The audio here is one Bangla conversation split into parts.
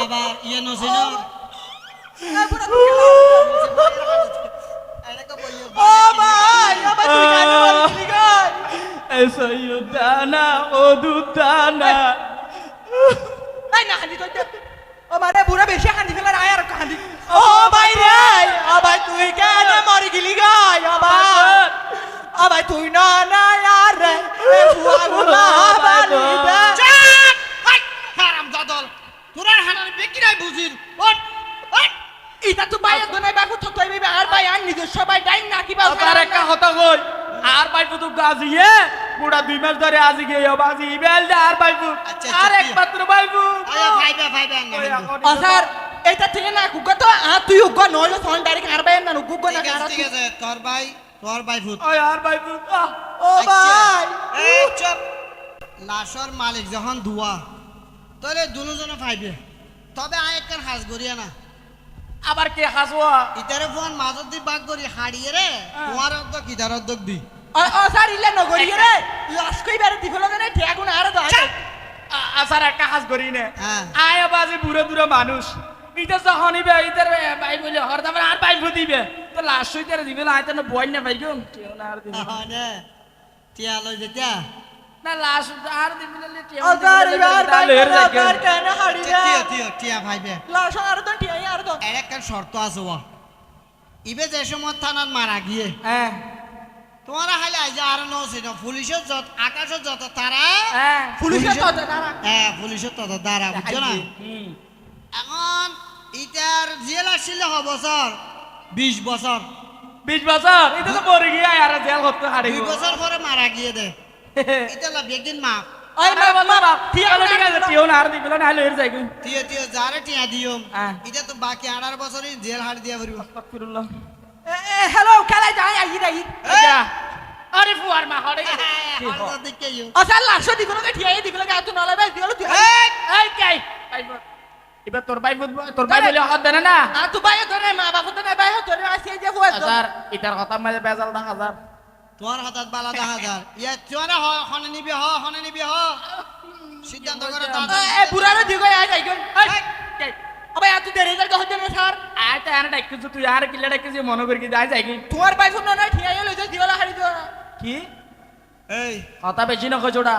আবার ইয়ে নছিল ভাই! ভাই সৈয়দানা ও দুদানা। এই না হাঁদি তো ও মানে বুড়া বেশি হাঁদি ফেলার আয় আর হাঁদি। ও ভাই রে ও ভাই তুই কেন মরি গেলি গাই ভাই। ও ভাই তুই না না আর রে এ বুয়া গুলা বালি দে চাপ! হাই! হারাম দাদল তোরা হানার বেকিরাই বুঝির ওট ওট ইটা তো বাইরে দনে বাকু তো তুই বিবে আর ভাই আর নিজস্ব ভাই ডাইন না কি বাল তার একটা কথা কই? আর তো গাজিয়ে পুরা দুই মাস ধরে আজি গিয়ে বাজি বেল দে আর আচ্ছা, আর আচ্ছা, একমাত্র পাইবো আয়া ফাইবে ফাইবে না স্যার এটা থেকে না কুকা তো আ তুই ডাইরেক্ট আর না না ঠিক আর আছে তোর ভাই তোর ভাই ভূত। ওই আর পাইবো ও ভাই। এই চুপ। লাশর মালিক যখন দুয়া তাহলে দুজনে ফাইবে তবে আয় একটা হাজ গড়িয়া না। আবার কে হাসওয়া ইতারে ফোন মাজত দি বাগ করি হাড়িয়ে রে। তোমার অর্ধক ইতার অর্ধক দি। ও ও স্যার ইলে নগরি রে। লাশ কই বারে দিফলো না ঠেকুন আর দাও আসার একটা হাস করি নে। হ্যাঁ। আয় বাজি বুড়ো বুড়ো মানুষ। ইটা যখন ইবে ইতার ভাই বলে হর তারপরে আর পাইবো দিবে তো লাস্ট ইতার দিবে না আইতে না বই না ভাই গো। কেউ না আর দিবে নে টিয়া লই যেটা না লাস্ট আর দিবে না স্যার এবার ভাই আর কেন হাড়ি রে? টিয়া টিয়া টিয়া ফাইবে লাশ আর তো আর তো এর একটা শর্ত আছে ওয়া। ইবে যে সময় থানার মারা গিয়ে হ্যাঁ তোমার হাইলে আইজ আর নছিল পুলিশের যত আকাশের যত তারা হ্যাঁ পুলিশে তো দাঁড়া হ্যাঁ পুলিশের তত দ্বারা বুঝছ না? এখন ইটার জেল আসছিল হ বছর? বিশ বছর। বিশ বছর? এটা তো মরে গিয়ে আর জেল করতে দুই বছর পরে মারা গিয়ে দে। এটা লাভ একদিন মাপ। ওই মা মা ঠিক আছে ঠিক আছে কেউ না আর দিবে না হলে এর যাই টিয়া টিয়া যারে টিয়া দিও। এটা তো বাকি আঠারো বছরই জেল হাট দিয়া পারিব আস্তাগফিরুল্লাহ হ্যালো খেলা যাই আই যাই আচ্ছা আরে ফুয়ার মা হড়ে গেছে হঠাৎ দেখে ইয়ো। ও স্যার লাশ দিফলো কে টিয়াই দিফলো কে তুই নলে ভাই দিলো তুই এই! এই কাই এবার তোর ভাই তোর ভাই বলে হাত দেনা না আর তুই ভাই ধরে মা বাবা তো না ভাই ধরে আসি যে ফুয়া হাজার এটার কথা মাঝে বেজাল দা হাজার তোমার হাতত বালা দা হাজার ইয়া তোমার হ হনে নিবি হ হনে নিবি হ। সিদ্ধান্ত করে দাদা এ বুড়ারে দিগো আই যাই গো আবে এত দেরি যাই হচ্ছে না স্যার? আয় তো আর ডাকিস তুই আর কিলে ডাকিস মনে করি কি যাই যাই কি তোমার ভাই ফোন না ঠিয়াই লই যাই দিওলা হারি দিও কি? এই। কথা বেশি না কইছোড়া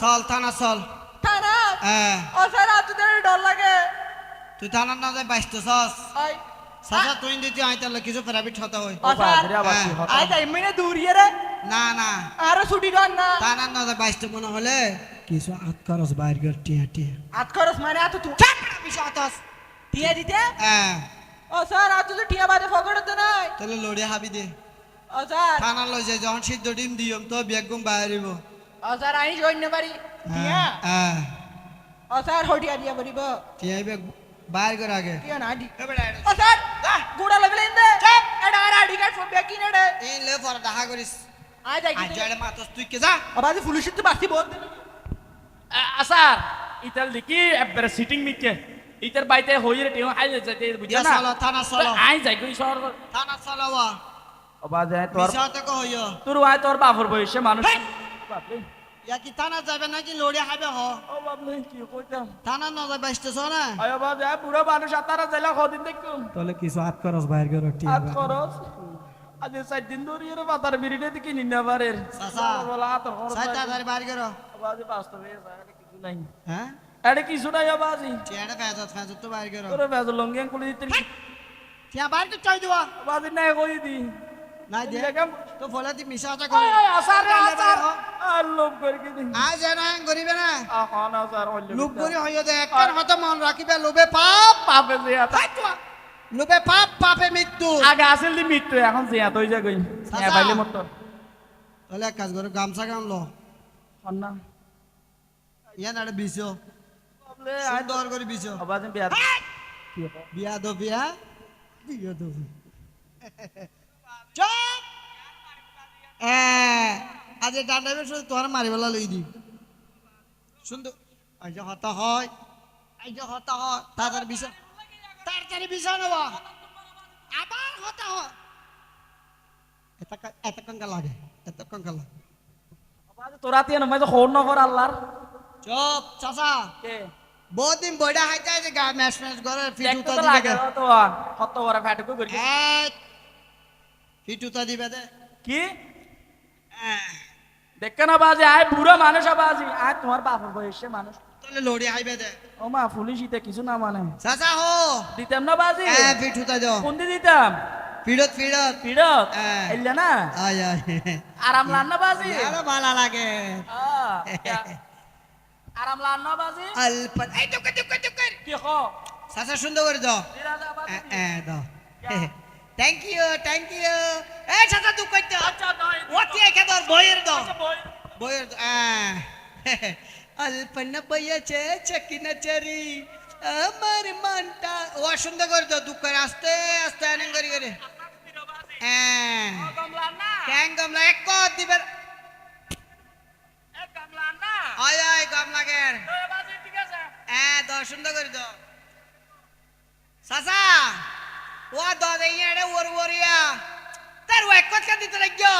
চল থানা চল। থানা? হ্যাঁ। ও স্যার এত দেরি ডর লাগে। তুই থানা না যাই বাইশ তো সস আই সাসা তুই দিতে আই তাহলে কিছু প্রাইভেট হতে হয়। হ্যাঁ। আই যাই মিনে দূরিয়ে রে। না না। আর ছুটি দন না। থানার না যাই বাইশ তো মনে হলে কিছু আত খরচ বাইর কর টিয়া টিয়া। আত খরচ মানে এত তুই কিছু আতস টিয়া দিতে? হ্যাঁ। ও স্যার এত তো টিয়া বাজে ফকড় তো নাই। তাহলে লড়িয়া হাবি দে। ও স্যার। থানা লই যাই যখন সিদ্ধ ডিম দিয়ম তো বেগুম বাইরিব। ও স্যার আই জয়েন না পারি টিয়া? হ্যাঁ ও স্যার হটিয়া দিয়া পারিব টিয়া বেগ বাইর কর আগে। টিয়া না দি এবারে ও স্যার। গুড়া লাগলে ইন্দে এটা আর আইডি কার্ড ফোন ব্যাকি নেড়ে এই লে পর দেখা করিস আই যাই আজ জয়লে মাতস তুই কে যা আবাজি পুলিশের তো বাসি বহুত আসার ইতাল দেখি একবারে সিটিং মিকে ইতার বাইতে হই রে টিও আই যাইতে বুঝছ ইয়া না চলো থানা চলো আই যাই কই সর থানা চলো অবা যায় তোর তোর আয় তোর বাপর বয়সে মানুষ বাপরে ইয়া কি থানা যাবে নাকি লড়িয়া খাবে হ ও বাপরে কি কইতাম থানা না যাবে তো না আয় অবা যায় পুরো মানুষ আতারা যাইলা কদিন দেখুম তাহলে কিছু আত খরচ বাইর কর আত খরচ? আজ চার দিন ধরে এর মাথার বিরিটে দিকে নিনা পারের চাচা। বলা আতর খরচ সাইতা হাজার বাইর কর। আবাজি বাস্তবে এটা কিছু নাই। হ্যাঁ? এটা কিছু নাই আবাজি টিয়াটা ফেজত ফেজত তো বাইর কর। তোর বেজ লঙ্গিয়ান কুলি দিতে। টিয়া বাইর তো চাই দিবা আবাজি নাই কই দি। নাই দে দেখম তো ফলে দি মিশাটা ওই কর ওই আসার রে আসার আর লোক করে কি আজ না গরিবে না। এখন আসার হইল লোক গরি হইও দে। একবার মন রাখিবে লোভে পাপ। পাপে জিয়া লোভে পাপ পাপে মৃত্যু। আগে আসিল দি মৃত্যু এখন জিয়া তৈ যা গই চাচা। বাইলে মত তাহলে এক কাজ করো গামছা গাম লো। হন্না ইয়া না বিছ। বলে সুন্দর করে বিছ। আবাজি বিয়া বিয়া দো বিয়া। বিয়া দো। চুপ। এ আজ ডান্ডা বেশ তোমার মারিবেলা লই দি সুন্দর। আজ হতা হয় আজ হতা হয় তাড়াতাড়ি বিছ তাড়াতাড়ি বিছ নেবা আবার হতা হয়। এত কঙ্কা লাগে এত কঙ্কা লাগে। তোরা তিয়া নমাই তো খোর নকর আল্লাহর। চুপ চাচা। কে? বহুত দিন বইটা হাইতে আছে গা ম্যাশ ম্যাশ করে ফিট উতা তো দিবে লাগে দে। তো কত বড় ফ্যাটুকু করি দিবে দে? কি? দেখে না বাজে আয় বুড়ো মানুষ বাজি আয় তোমার বাপের বয়সে মানুষ। তাহলে লড়ি হাইবে দে। ও মা পুলিশ ইতে কিছু না মানে। চাচা হো। দিতাম না বাজি? হ্যাঁ উতা দাও। কোন দি দিতাম? ফিরত পিড়ত হ্যাঁ। এলে না? আয় আয়। আরাম লান না বাজি? আরও ভালো লাগে। আরাম লান না বাজি? অল্প। এই টুক টুক টুক। কি চাচা সুন্দর করে দাও। এ এ দাও। থ্যাংক ইউ থ্যাংক ইউ এই চাচা তুই কইতে আচ্ছা নয় ওতি একে তোর বইয়ের দাও আচ্ছা বইয়ের অল্পন বইয়েছে চকিনা চরি। আমার মনটা। ও সুন্দর করে দাও দুঃখ করে আস্তে আস্তে আনিং করি করে। হ্যাঁ। ক্যাং গমলা এক কত দিবে এ কমলান না আয় আয় গম লাগে এ বাজি ঠিক আছে হ্যাঁ দাও সুন্দর করে দাও সাসা ও দাও দে ইয়ারে ওর ওরিয়া তার ও এক কথা দিতে লাগিও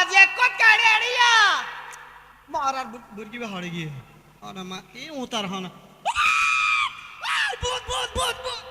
ও বাজি এক কথা কাড়ে আড়িয়া মারার বুরকি বে হড়ে গিয়ে। আর মা এ উতার হনা। ভূত ভূত ভূত ভূত